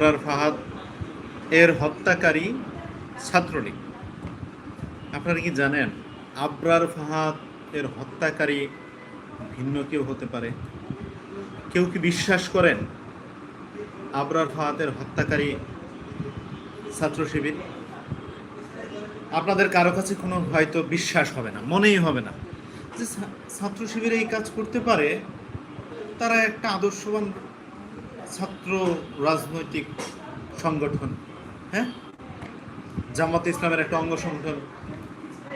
ফাহাদ এর হত্যাকারী ছাত্রলীগ। আপনারা কি জানেন, আবরার ফাহাদ এর হত্যাকারী ভিন্ন কেউ হতে পারে? কেউ কি বিশ্বাস করেন আবরার ফাহাদের হত্যাকারী ছাত্র শিবির? আপনাদের কারও কাছে কোনো হয়তো বিশ্বাস হবে না, মনেই হবে না যে ছাত্র শিবির এই কাজ করতে পারে, তারা একটা আদর্শবান ছাত্র রাজনৈতিক সংগঠন হ্যাঁ? জামাত ইসলামের একটা অঙ্গ সংগঠন,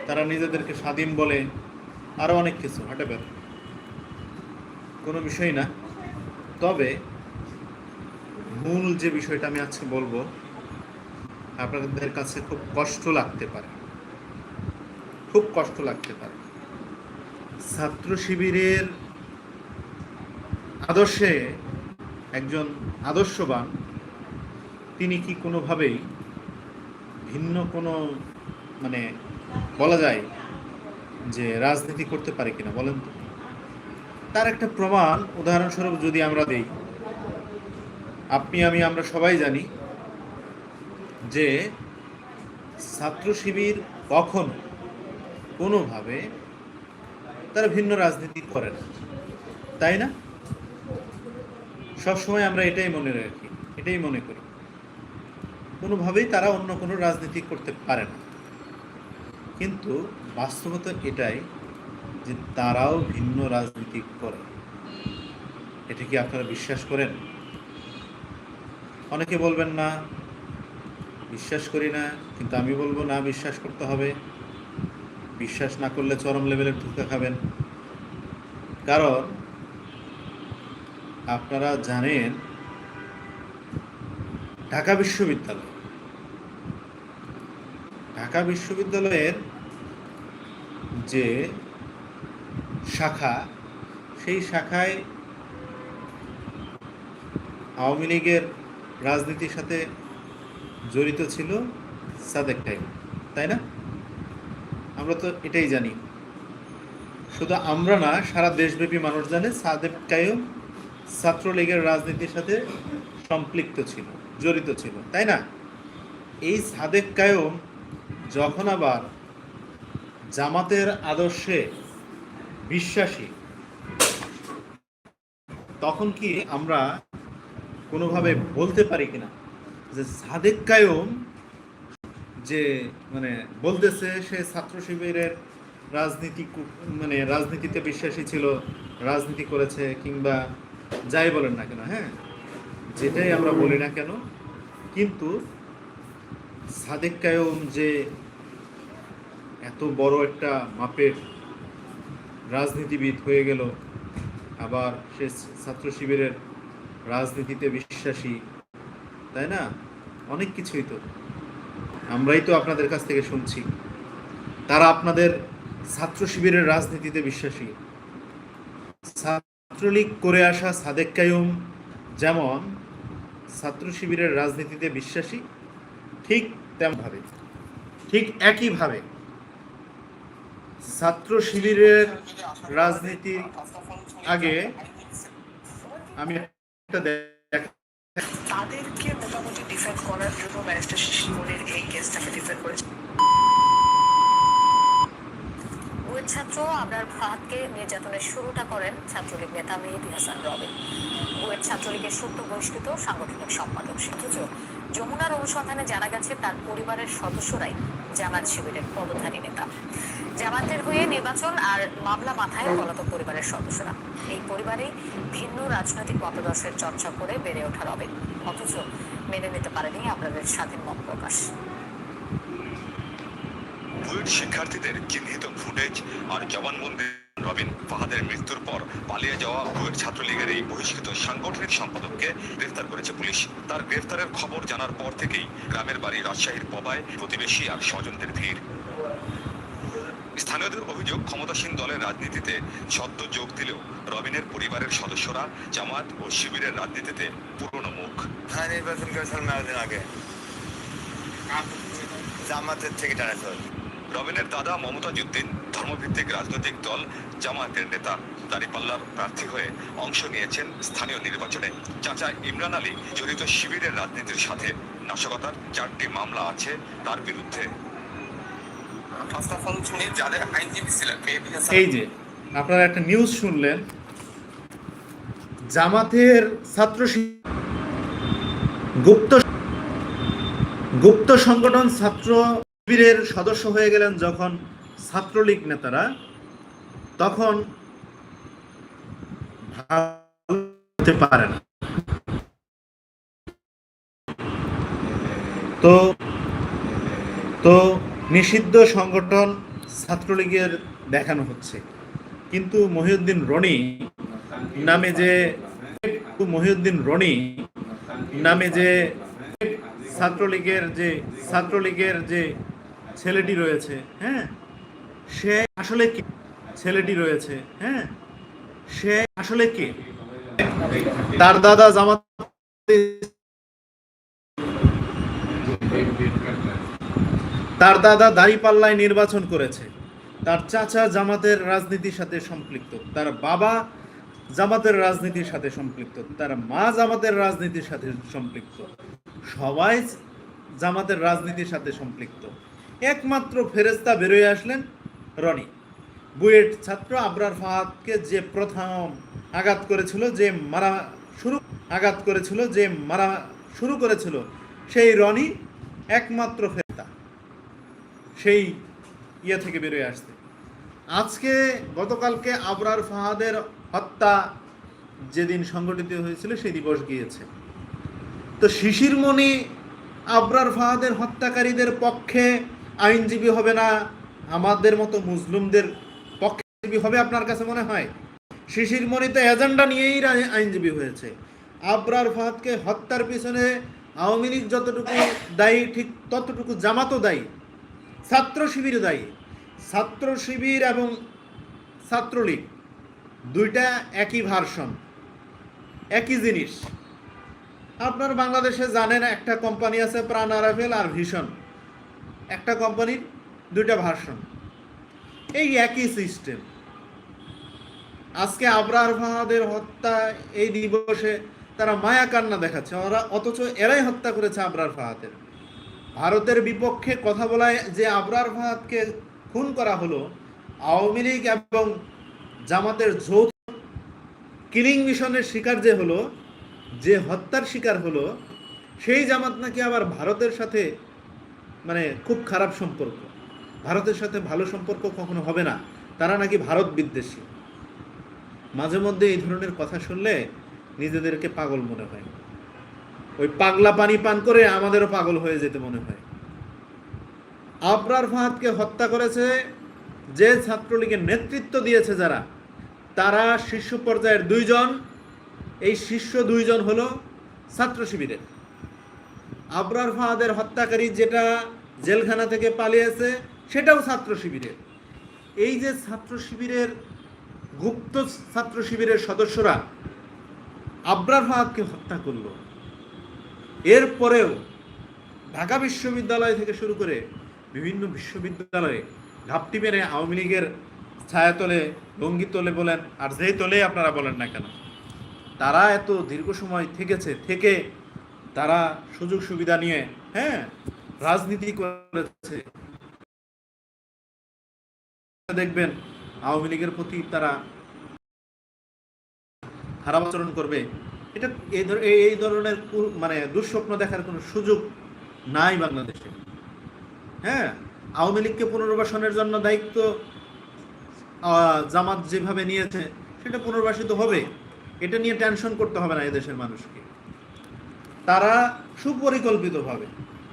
তারা নিজেদেরকে স্বাধীন বলে আরও অনেক কিছু হাঁটেবেন কোনো বিষয় না। তবে মূল যে বিষয়টা আমি আজকে বলব, আপনাদের কাছে খুব কষ্ট লাগতে পারে। খুব কষ্ট লাগতে পারে। ছাত্র শিবিরের আদর্শে একজন আদর্শবান, তিনি কি কোনোভাবেই ভিন্ন কোনো মানে বলা যায় যে রাজনীতি করতে পারে কিনা বলেন তো? তার একটা প্রমাণ, উদাহরণস্বরূপ যদি আমরা দিই, আপনি আমি আমরা সবাই জানি যে ছাত্র শিবির কখন কোনোভাবে তারা ভিন্ন রাজনীতি করে না। তাই না? সবসময় আমরা এটাই মনে রাখি, এটাই মনে করি। কোনোভাবেই তারা অন্য কোনো রাজনীতি করতে পারে না। কিন্তু বাস্তবতা এটাই যে তারাও ভিন্ন রাজনীতি করে। এটা কি আপনারা বিশ্বাস করেন? অনেকে বলবেন না, বিশ্বাস করি না, কিন্তু আমি বলব না, বিশ্বাস করতে হবে। বিশ্বাস না করলে চরম লেভেলের ধোকা খাবেন। কারণ আপনারা জানেন, ঢাকা বিশ্ববিদ্যালয়। ঢাকা বিশ্ববিদ্যালয়ের যে শাখা, সেই শাখায় আওয়ামী লীগের রাজনীতির সাথে জড়িত ছিল সাদেক টাইম, তাই না? আমরা তো এটাই জানি। শুধু আমরা না, সারা দেশব্যাপী মানুষ জানে সাদেক কায়ুম ছাত্রলীগের রাজনীতির সাথে সম্পৃক্ত ছিল, জড়িত ছিল, তাই না? এই সাদেক কায়ুম যখন আবার জামাতের আদর্শে বিশ্বাসী, তখন কি আমরা কোনোভাবে বলতে পারি কিনা? যে সাদেক কায়ুম যে মানে বলতেছে সে ছাত্র শিবিরের রাজনীতি মানে রাজনীতিতে বিশ্বাসী ছিল, রাজনীতি করেছে কিংবা যাই বলেন না কেন হ্যাঁ? যেটাই আমরা বলি না কেন, কিন্তু সাদেক কায়ুম যে এত বড় একটা মাপের রাজনীতিবিদ হয়ে গেল, আবার সে ছাত্র শিবিরের রাজনীতিতে বিশ্বাসী, তাই না? অনেক কিছুই তো। আমরাই তো আপনাদের কাছ থেকে শুনছি। তারা আপনাদের ছাত্র শিবিরের রাজনীতিতে বিশ্বাসী। ছাত্রলীগ করে আসা সাদেক কায়ুম যেমন ছাত্র শিবিরের রাজনীতিতে বিশ্বাসী, ঠিক তেমনভাবে, ঠিক একইভাবে ছাত্র শিবিরের রাজনীতি আগে আমি একটা তাদেরকে মোটামুটি ডিফেন্ড করার জন্য ব্যারিস্টার শিশিমনির এই কেসটাকে ডিফেন্ড করেছে। ছাত্র আবরার ফাহাদকে নির্যাতনের শুরুটা করেন ছাত্রলীগ নেতা মেহেদি হাসান রবিন বুয়েট ছাত্রলীগের সত্য বহিষ্কৃত সাংগঠনিক সম্পাদক অথচ যমুনার অনুসন্ধানে জানা গেছে, তার পরিবারের সদস্যরাই জামাত শিবিরের পদধারী নেতা। জামাতের হয়ে নির্বাচন আর মামলা মাথায় পলাতক পরিবারের সদস্যরা। এই পরিবারেই ভিন্ন রাজনৈতিক মতাদর্শের চর্চা করে বেড়ে ওঠা রবিন অথচ মেনে নিতে পারেনি আপনাদের স্বাধীন মত প্রকাশ। বুয়েট শিক্ষার্থীদের চিহ্নিত ফুটেজ আর জবানবন্দি রবিন ফাহাদের মৃত্যুর পর পালিয়ে যাওয়া বুয়েট ছাত্রলীগের এই বহিষ্কৃত সাংগঠনিক সম্পাদককে গ্রেফতার করেছে পুলিশ। তার গ্রেফতারের খবর জানার পর থেকেই গ্রামের বাড়ি রাজশাহীর পবায় প্রতিবেশী আর স্বজনদের ভিড়। স্থানীয়দের অভিযোগ, ক্ষমতাসীন দলের রাজনীতিতে সদ্য যোগ দিলেও রবিনের পরিবারের সদস্যরা জামাত ও শিবিরের রাজনীতিতে পুরনো মুখ। হ্যাঁ নির্বাচন করেছিল মেয়াদিন আগে। জামাতের থেকে টানা রবিনের দাদা মমতাজ উদ্দিন ধর্মভিত্তিক রাজনৈতিক দল জামায়াতের নেতা দাঁড়িপাল্লার প্রার্থী হয়ে অংশ নিয়েছেন স্থানীয় নির্বাচনে। চাচা ইমরান আলী জড়িত শিবিরের রাজনীতির সাথে নাশকতার চারটি মামলা আছে তার বিরুদ্ধে। এই যে আপনারা একটা নিউজ শুনলেন জামাতের ছাত্র গুপ্ত গুপ্ত সংগঠন ছাত্র শিবিরের সদস্য হয়ে গেলেন যখন ছাত্রলীগ নেতারা, তখন পারে না। তো তো নিষিদ্ধ সংগঠন ছাত্রলীগের দেখানো হচ্ছে। কিন্তু মহিউদ্দিন রনি নামে যে মহিউদ্দিন রনি নামে যে ছাত্রলীগের যে ছাত্রলীগের যে ছেলেটি রয়েছে হ্যাঁ? সে আসলে কে? ছেলেটি রয়েছে হ্যাঁ? সে আসলে কে? তার দাদা জামাত তার দাদা দাঁড়িপাল্লায় নির্বাচন করেছে। তার চাচা জামাতের রাজনীতির সাথে সম্পৃক্ত। তার বাবা জামাতের রাজনীতির সাথে সম্পৃক্ত। তার মা জামাতের রাজনীতির সাথে সম্পৃক্ত। সবাই জামাতের রাজনীতির সাথে সম্পৃক্ত। একমাত্র ফেরেস্তা বেরোয় আসলেন রনি। বুয়েট ছাত্র আবরার ফাহাদকে যে প্রথম আঘাত করেছিল, যে মারা শুরু, আঘাত করেছিল, যে মারা শুরু করেছিল, সেই রনি একমাত্র ফেরেস্তা সেই ইয়ে থেকে বেরোয় আসতে আজকে গতকালকে আবরার ফাহাদের হত্যা যেদিন সংগঠিত হয়েছিল, সেই দিবস গিয়েছে। তো শিশিরমণি আবরার ফাহাদের হত্যাকারীদের পক্ষে আইনজীবী হবে না, আমাদের মতো মুসলিমদের পক্ষে হবে আপনার কাছে মনে হয়? শিশিরমণি তো এজেন্ডা নিয়েই আইনজীবী হয়েছে। আবরার ফাহাদকে হত্যার পিছনে আওয়ামী লীগ যতটুকু দায়ী, ঠিক ততটুকু জামাতও দায়ী, ছাত্র শিবির দায়ী। ছাত্র শিবির এবং ছাত্রলীগ দুইটা একই ভার্সন, একই জিনিস। আপনার বাংলাদেশে জানেন একটা কোম্পানি আছে প্রাণ আরাফেল আর ভীষণ একটা কোম্পানির দুইটা ভার্সন এই একই সিস্টেম আজকে আবরার হত্যা, এই দিবসে তারা মায়া কান্না দেখাচ্ছে। ওরা অথচ এরাই হত্যা করেছে আবরার ফাহাদের। ভারতের বিপক্ষে কথা বলায় যে আবরার ফাহাদকে খুন করা হলো, আওয়ামী লীগ এবং জামাতের যৌথ কিলিং মিশনের শিকার যে হলো, যে হত্যার শিকার হলো, সেই জামাত নাকি আবার ভারতের সাথে মানে খুব খারাপ সম্পর্ক। ভারতের সাথে ভালো সম্পর্ক কখনো হবে না। তারা নাকি ভারত বিদ্বেষী। মাঝে মধ্যে এই ধরনের কথা শুনলে নিজেদেরকে পাগল মনে হয়। ওই পাগলা পানি পান করে আমাদেরও পাগল হয়ে যেতে মনে হয়। আবরার ফাহাদকে হত্যা করেছে যে ছাত্রলীগের নেতৃত্ব দিয়েছে যারা, তারা শীর্ষ পর্যায়ের দুইজন। এই শীর্ষ দুইজন হলো ছাত্র শিবিরের। আবরার ফাহাদের হত্যাকারী যেটা জেলখানা থেকে পালিয়েছে, সেটাও ছাত্র শিবিরের। এই যে ছাত্র শিবিরের, গুপ্ত ছাত্র শিবিরের সদস্যরা আব্রার ফাহাদকে হত্যা করল, এরপরেও ঢাকা বিশ্ববিদ্যালয় থেকে শুরু করে বিভিন্ন বিশ্ববিদ্যালয়ে ঘাপটি মেরে আওয়ামী লীগের ছায়াতলে, লঙ্গি তোলে বলেন, আর যেই তোলে আপনারা বলেন না কেন, তারা এত দীর্ঘ সময় থেকেছে, থেকে তারা সুযোগ সুবিধা নিয়ে হ্যাঁ রাজনীতি করেছে। দেখবেন, আওয়ামী লীগের প্রতি তারা খারাপ আচরণ করবে। এটা এই এই- ধরনের মানে দুঃস্বপ্ন দেখার কোনো সুযোগ নাই বাংলাদেশে। হ্যাঁ আওয়ামী লীগকে পুনর্বাসনের জন্য দায়িত্ব জামাত যেভাবে নিয়েছে, সেটা পুনর্বাসিত হবে। এটা নিয়ে টেনশন করতে হবে না এদেশের মানুষকে। তারা সুপরিকল্পিতভাবে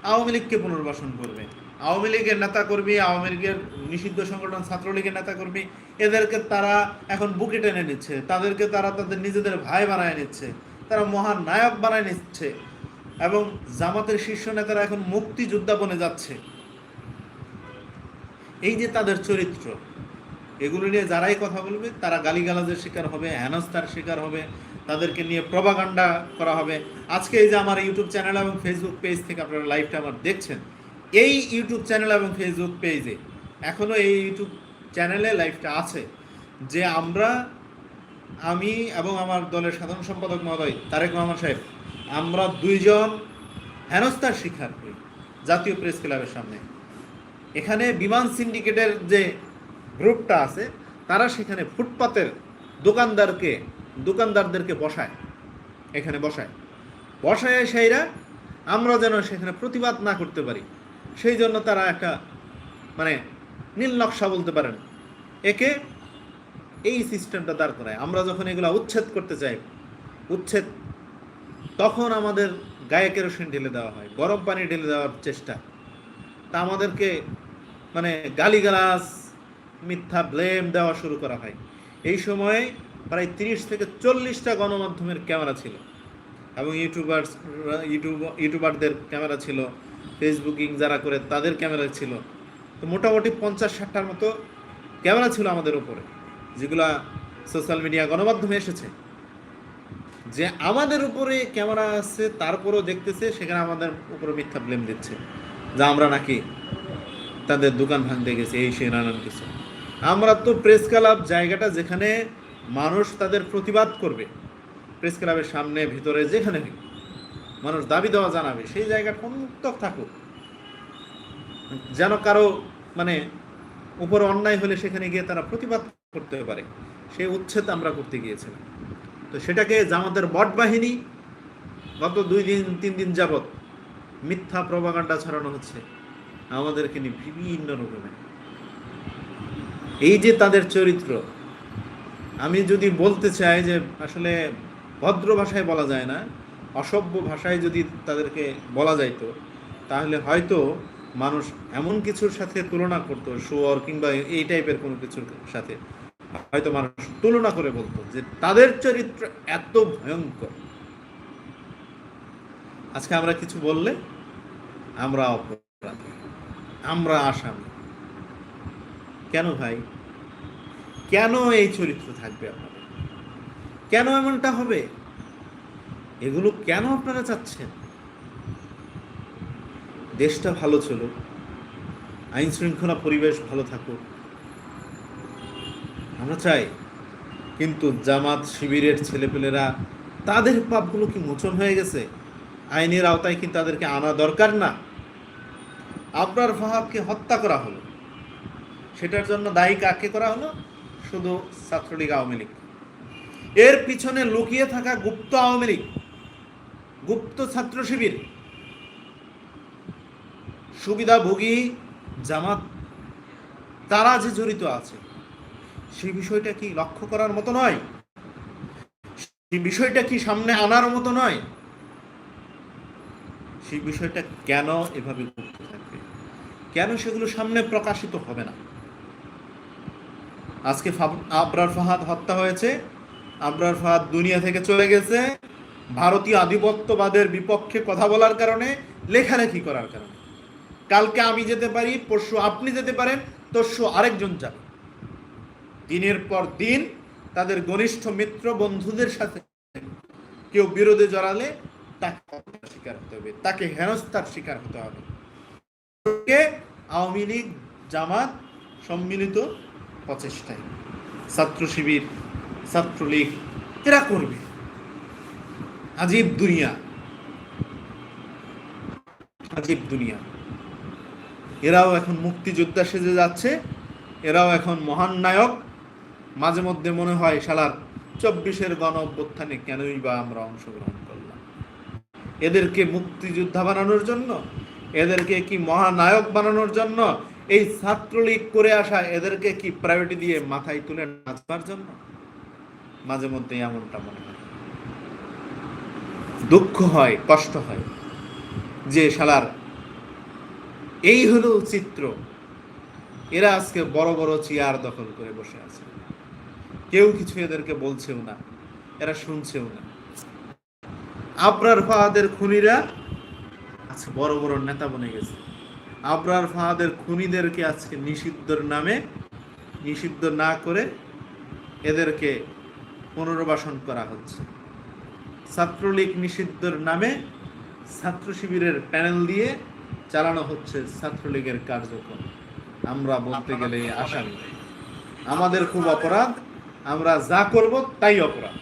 আওয়ামী লীগকে পুনর্বাসন করবে। আওয়ামী লীগের নেতা কর্মী আওয়ামী লীগের নিষিদ্ধ সংগঠন, ছাত্রলীগের নেতা কর্মী এদেরকে তারা এখন বুকে টেনে নিচ্ছে। তাদেরকে তারা তাদের নিজেদের ভাই বানায় নিচ্ছে। তারা মহান নায়ক বানায় নিচ্ছে। এবং জামাতের শীর্ষ নেতারা এখন মুক্তিযোদ্ধা বনে যাচ্ছে। এই যে তাদের চরিত্র এগুলো নিয়ে যারাই কথা বলবে, তারা গালিগালাজের শিকার হবে, হেনস্থার শিকার হবে, তাদেরকে নিয়ে প্রভাগান্ডা করা হবে। আজকে এই যে আমার ইউটিউব চ্যানেল এবং ফেসবুক পেজ থেকে আপনারা লাইভটা আমার দেখছেন, এই ইউটিউব চ্যানেল এবং ফেসবুক পেজে এখনও এই ইউটিউব চ্যানেলে লাইভটা আছে যে আমরা, আমি এবং আমার দলের সাধারণ সম্পাদক মহোদয়, তারেক রহমান সাহেব, আমরা দুইজন হেনস্থার শিকার হই জাতীয় প্রেস ক্লাবের সামনে। এখানে বিমান সিন্ডিকেটের যে গ্রুপটা আছে, তারা সেখানে ফুটপাতের দোকানদারকে, দোকানদারদেরকে বসায়, এখানে বসায়। বসায় সেইরা আমরা যেন সেখানে প্রতিবাদ না করতে পারি। সেই জন্য তারা একটা মানে নীল নকশা বলতে পারেন, একে এই সিস্টেমটা দাঁড় করায়। আমরা যখন এগুলো উচ্ছেদ করতে চাই উচ্ছেদ, তখন আমাদের গায়ে কেরোসিন ঢেলে দেওয়া হয়, গরম পানি ঢেলে দেওয়ার চেষ্টা। তা আমাদেরকে মানে গালিগালাজ মিথ্যা ব্লেম দেওয়া শুরু করা হয়। এই সময়ে প্রায় তিরিশ থেকে চল্লিশটা গণমাধ্যমের ক্যামেরা ছিল। এবং ইউটিউবার ইউটিউব ইউটিউবারদের ক্যামেরা ছিল। ফেসবুকিং যারা করে তাদের ক্যামেরা ছিল। তো মোটামুটি পঞ্চাশ, ষাটটার মতো ক্যামেরা ছিল আমাদের উপরে, যেগুলা সোশ্যাল মিডিয়া গণমাধ্যমে এসেছে। যে আমাদের উপরে ক্যামেরা আছে, তারপরেও দেখতেছে, সেখানে আমাদের উপরে মিথ্যা ব্লেম দিচ্ছে। যা আমরা নাকি তাদের দোকান ভাঙতে গেছি, এই সে নানান কিছু। আমরা তো প্রেস ক্লাব জায়গাটা যেখানে মানুষ তাদের প্রতিবাদ করবে। প্রেস ক্লাবের সামনে, ভিতরে যেখানে মানুষ দাবি দেওয়া জানাবে, সেই জায়গাটা উন্মুক্ত থাকুক। যেন কারও মানে উপরে অন্যায় হলে সেখানে গিয়ে তারা প্রতিবাদ করতে পারে সেই উচ্ছেদ আমরা করতে গিয়েছিলাম। তো সেটাকে জামাতের বট বাহিনী গত দুই দিন, তিন দিন যাবৎ মিথ্যা প্রবাগান্ডা ছড়ানো হচ্ছে। আমাদেরকে নিয়ে বিভিন্ন রকমের এই যে তাদের চরিত্র, আমি যদি বলতে চাই যে আসলে ভদ্র ভাষায় বলা যায় না, অসভ্য ভাষায় যদি তাদেরকে বলা যাইতো, তাহলে হয়তো মানুষ এমন কিছুর সাথে তুলনা করতো শুয়র কিংবা এই টাইপের কোনো কিছুর সাথে। হয়তো মানুষ তুলনা করে বলতো যে তাদের চরিত্র এত ভয়ঙ্কর। আজকে আমরা কিছু বললে আমরা অপরাধী, আমরা আসামি। কেন ভাই? কেন এই চরিত্র থাকবে আপনাদের? কেন এমনটা হবে? এগুলো কেন আপনারা চাচ্ছেন? দেশটা ভালো ছিল আইন শৃঙ্খলা পরিবেশ ভালো থাকুক। আমরা চাই কিন্তু জামাত শিবিরের ছেলেপেলেরা তাদের পাপগুলো কি মোচন হয়ে গেছে? আইনের আওতায় কি তাদেরকে আনা দরকার না? আপনার ফাহাদকে হত্যা করা হলো। সেটার জন্য দায়ী কাকে করা হলো? শুধু ছাত্রলীগ আওয়ামী লীগ। এর পিছনে লুকিয়ে থাকা গুপ্ত আওয়ামী লীগ, গুপ্ত ছাত্র শিবির, সুবিধাভোগী জামাত, তারা যে জড়িত আছে, সেই বিষয়টা কি লক্ষ্য করার মতো নয়? সেই বিষয়টা কি সামনে আনার মতো নয়? সেই বিষয়টা কেন এভাবে গুপ্ত থাকবে? কেন সেগুলো সামনে প্রকাশিত হবে না? আজকে আবরার ফাহাদ হত্যা হয়েছে। আবরার ফাহাদ দুনিয়া থেকে চলে গেছে। ভারতীয় আধিপত্যবাদের বিপক্ষে কথা বলার কারণে, লেখালেখি করার কারণে। কালকে আমি যেতে পারি, পরশু আপনি যেতে পারেন, তরশু আরেকজন যাবে। দিনের পর দিন তাদের ঘনিষ্ঠ মিত্র বন্ধুদের সাথে কেউ বিরোধে জড়ালে তাকে শিকার হতে হবে, তাকে হেনস্থার শিকার হতে হবে। আওয়ামী লীগ, জামাত সম্মিলিত প্রচেষ্টায় ছাত্র শিবির, ছাত্রলীগ, এরা করবে। আজীব দুনিয়া। আজীব দুনিয়া। এরাও এখন মুক্তিযোদ্ধা সেজে যাচ্ছে। এরাও এখন মহান নায়ক। মাঝে মধ্যে মনে হয় শালার চব্বিশের গণ অভ্যুত্থানে কেনই বা আমরা অংশগ্রহণ করলাম? এদেরকে মুক্তিযোদ্ধা বানানোর জন্য? এদেরকে কি মহানায়ক বানানোর জন্য? এই ছাত্রলীগ করে আসা এদেরকে কি প্রাইভেটি দিয়ে মাথায় তুলে নাচবার জন্য? মাঝে মধ্যে এমনটা মনে হয়। দুঃখ হয়, কষ্ট হয় যে শালার এই হলো চিত্র। এরা আজকে বড় বড় চেয়ার দখল করে বসে আছে। কেউ কিছু এদেরকে বলছেও না, এরা শুনছেও না। আপনার ফাহাদের খুনিরা আজকে বড় বড় নেতা বনে গেছে। আবরার ফাহাদের খুনিদেরকে আজকে নিষিদ্ধর নামে, নিষিদ্ধ না করে এদেরকে পুনর্বাসন করা হচ্ছে। ছাত্রলীগ নিষিদ্ধর নামে ছাত্র শিবিরের প্যানেল দিয়ে চালানো হচ্ছে ছাত্রলীগের কার্যক্রম। আমরা বলতে গেলে আসামি আমাদের খুব অপরাধ, আমরা যা করব তাই অপরাধ।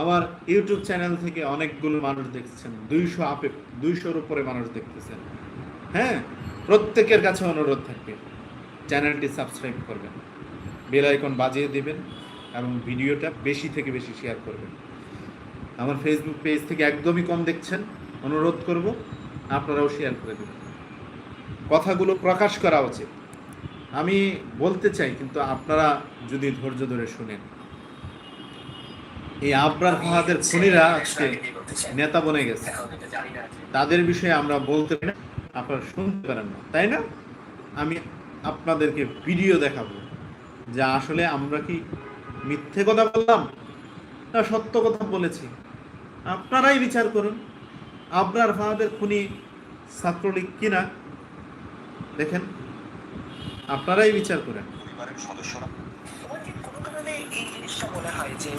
আমার ইউটিউব চ্যানেল থেকে অনেকগুলো মানুষ দেখছেন, দুইশো আপে দুইশোর উপরে মানুষ দেখতেছেন। হ্যাঁ প্রত্যেকের কাছে অনুরোধ থাকবে, চ্যানেলটি সাবস্ক্রাইব করবেন, বেল আইকন বাজিয়ে দেবেন এবং ভিডিওটা বেশি থেকে বেশি শেয়ার করবেন। আমার ফেসবুক পেজ থেকে একদমই কম দেখছেন, অনুরোধ করব, আপনারাও শেয়ার করে দেবেন। কথাগুলো প্রকাশ করা উচিত। আমি বলতে চাই, কিন্তু আপনারা যদি ধৈর্য ধরে শুনেন। এই আবরার ফাহাদের খুনিরা আজকে নেতা বনে গেছে। তাদের বিষয়ে আমরা বলতে পারি আপনারা শুনতে পারেন না তাই না? আমি আপনাদেরকে ভিডিও দেখাবো যে আসলে আমরা কি মিথ্যে কথা বললাম না সত্য কথা বলেছি? আপনারাই বিচার করুন। আপনার ফাহাদের খুনি ছাত্রলীগ কিনা? দেখেন আপনারাই বিচার করেন। পরিবারের সদস্যরা। কোনো কারণে এই জিনিসটা মনে হয় যে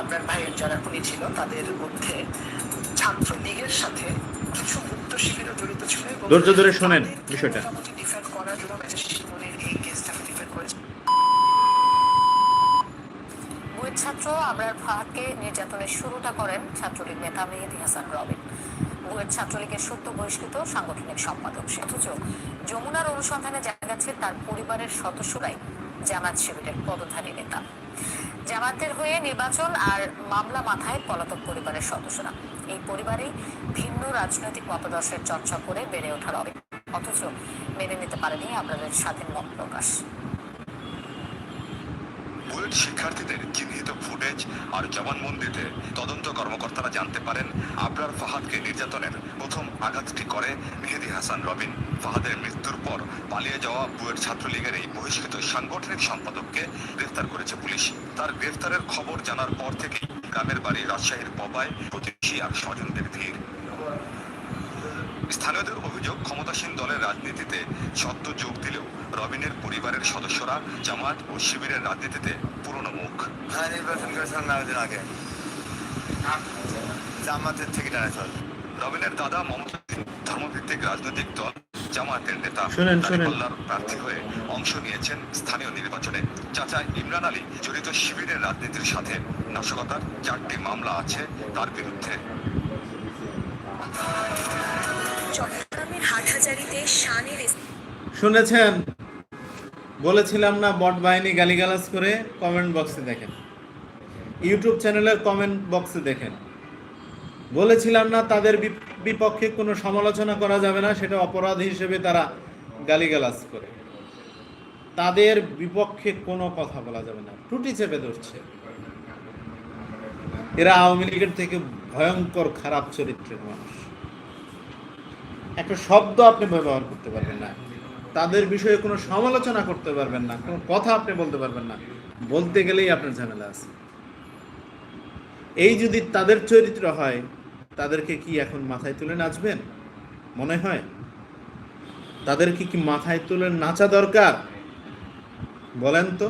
আপনার ভাইয়ের যারা খুনি ছিল তাদের মধ্যে ছাত্র লীগের সাথে কিছু ধৈর্য ধরে শোনেন বিষয়টা। ছাত্র আবরার ফাহাদকে নির্যাতনের শুরুটা করেন ছাত্রলীগ নেতা মেহেদি হাসান রবিন। বুয়েট ছাত্রলীগের সত্য বহিষ্কৃত সাংগঠনিক সম্পাদক অথচ যমুনার অনুসন্ধানে জানা গেছে তার পরিবারের সদস্যরাই জামাত শিবিরের পদধারী নেতা। জামাতের হয়ে নির্বাচন আর মামলা মাথায় পলাতক পরিবারের সদস্যরা। এই পরিবারে ভিন্ন রাজনৈতিক মতাদর্শের চর্চা করে বেড়ে ওঠার অথচ মেনে নিতে পারেনি আপনাদের স্বাধীন মত প্রকাশ। বুয়েট শিক্ষার্থীদের চিহ্নিত ফুটেজ আর জবানবন্দিতে তদন্ত কর্মকর্তারা জানতে পারেন আবরার ফাহাদকে নির্যাতনের প্রথম আঘাতটি করে মেহেদি হাসান রবিন। ফাহাদের মৃত্যুর পর পালিয়ে যাওয়া বুয়েট ছাত্রলীগের এই বহিষ্কৃত সাংগঠনিক সম্পাদককে গ্রেফতার করেছে পুলিশ। তার গ্রেফতারের খবর জানার পর থেকেই গ্রামের বাড়ি রাজশাহীর পবায়, প্রতিবেশী আর স্বজনদের ভিড়। স্থানীয়দের অভিযোগ ক্ষমতাসীন দলের রাজনীতিতে সদ্য যোগ দিলেও রবিনের পরিবারের সদস্যরা জামাত ও শিবিরের রাজনীতিতে পুরনো মুখ। হ্যাঁ নির্বাচন করেছিলাম না আগে। জামাতের থেকে রবিনের দাদা মমতা ধর্মভিত্তিক রাজনৈতিক দল জামায়াতের নেতা শুনেন, শুনেন। প্রার্থী হয়ে অংশ নিয়েছেন স্থানীয় নির্বাচনে। চাচা ইমরান আলী জড়িত শিবিরের রাজনীতির সাথে নাশকতার চারটি মামলা আছে তার বিরুদ্ধে। চট্টগ্রামের হাটহাজারিতে শানের শুনেছেন? বলেছিলাম না বট বাহিনী গালিগালাজ করে কমেন্ট বক্সে দেখেন। ইউটিউব চ্যানেলের কমেন্ট বক্সে দেখেন। বলেছিলাম না তাদের বিপ- বিপক্ষে কোনো সমালোচনা করা যাবে না, সেটা অপরাধ হিসেবে তারা গালিগালাজ করে। তাদের বিপক্ষে কোনো কথা বলা যাবে না। টুটি চেপে ধরছে। এরা আওয়ামী লীগের থেকে ভয়ঙ্কর খারাপ চরিত্রের মানুষ। একটা শব্দ আপনি ব্যবহার করতে পারবেন না। তাদের বিষয়ে কোনো সমালোচনা করতে পারবেন না, কোনো কথা আপনি বলতে পারবেন না। বলতে গেলেই আপনার ঝামেলা আছে। এই যদি তাদের চরিত্র হয়, তাদেরকে কি এখন মাথায় তুলে নাচবেন? মনে হয়? তাদেরকে কি মাথায় তুলে নাচা দরকার? বলেন তো।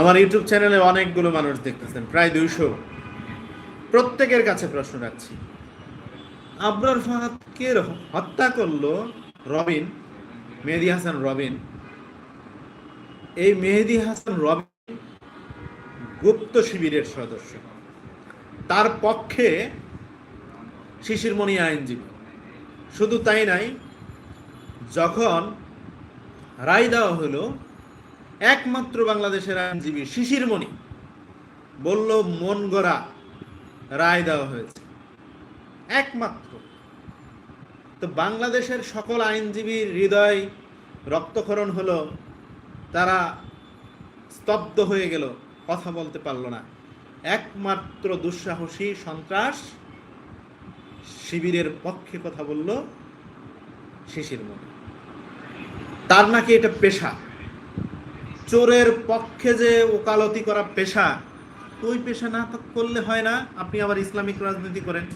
আমার ইউটিউব চ্যানেলে অনেকগুলো মানুষ দেখতেছেন, প্রায় দুইশো। প্রত্যেকের কাছে প্রশ্ন রাখছি। আবরার ফাহাদকে হত্যা করল রবিন, মেহেদি হাসান রবিন। এই মেহেদি হাসান রবিন গুপ্ত শিবিরের সদস্য। তার পক্ষে শিশিরমণি আইনজীবী। শুধু তাই নাই, যখন রায় দেওয়া হলো, একমাত্র বাংলাদেশের আইনজীবী শিশিরমণি বলল মন গড়া রায় দেওয়া হয়েছে। একমাত্র। তো বাংলাদেশের সকল আইনজীবীর হৃদয় রক্তক্ষরণ হলো, তারা স্তব্ধ হয়ে গেল, কথা বলতে পারল না। একমাত্র দুঃসাহসী সন্ত্রাস শিবিরের পক্ষে কথা বলল শিশির মনে। তার নাকি এটা পেশা। চোরের পক্ষে যে ওকালতি করা পেশা ওই পেশা না তো করলে হয় না। আপনি আবার ইসলামিক রাজনীতি করেন।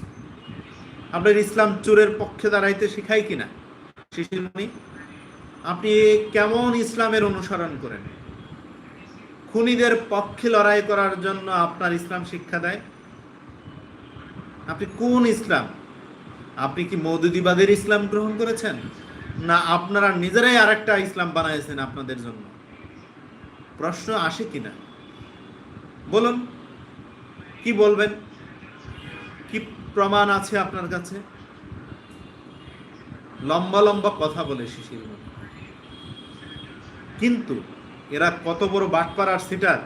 আপনার ইসলাম চোরের পক্ষে দাঁড়াইতে শেখায় কিনা? শিশিরমণি আপনি কেমন ইসলামের অনুসরণ করেন? খুনিদের পক্ষে লড়াই করার জন্য আপনার ইসলাম শিক্ষা দেয়? আপনি কোন ইসলাম? আপনি কি মৌদুদিবাদের ইসলাম গ্রহণ করেছেন? না আপনারা নিজেরাই আরেকটা ইসলাম বানাইছেন আপনাদের জন্য? প্রশ্ন আসে কিনা? বলুন। কি বলবেন? কি প্রমাণ আছে আপনার কাছে? লম্বা লম্বা কথা বলে শিশির কিন্তু এরা কত বড় বাটপার আর সিটার,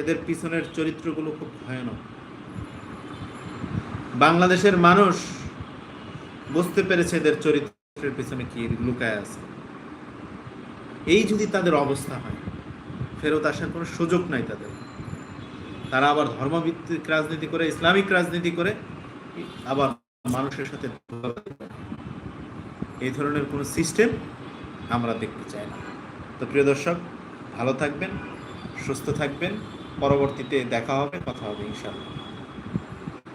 এদের পিছনের চরিত্রগুলো খুব ভয়ানক। বাংলাদেশের মানুষ বুঝতে পেরেছে এদের চরিত্রের পিছনে কি লুকায় আছে। এই যদি তাদের অবস্থা হয়, ফেরত আসার কোনো সুযোগ নাই তাদের। তারা আবার ধর্মভিত্তিক রাজনীতি করে, ইসলামিক রাজনীতি করে, আবার মানুষের সাথে এই ধরনের কোনো সিস্টেম আমরা দেখতে চাই না। তো প্রিয় দর্শক, ভালো থাকবেন, সুস্থ থাকবেন, পরবর্তীতে দেখা হবে, কথা হবে ইনশাআল্লাহ।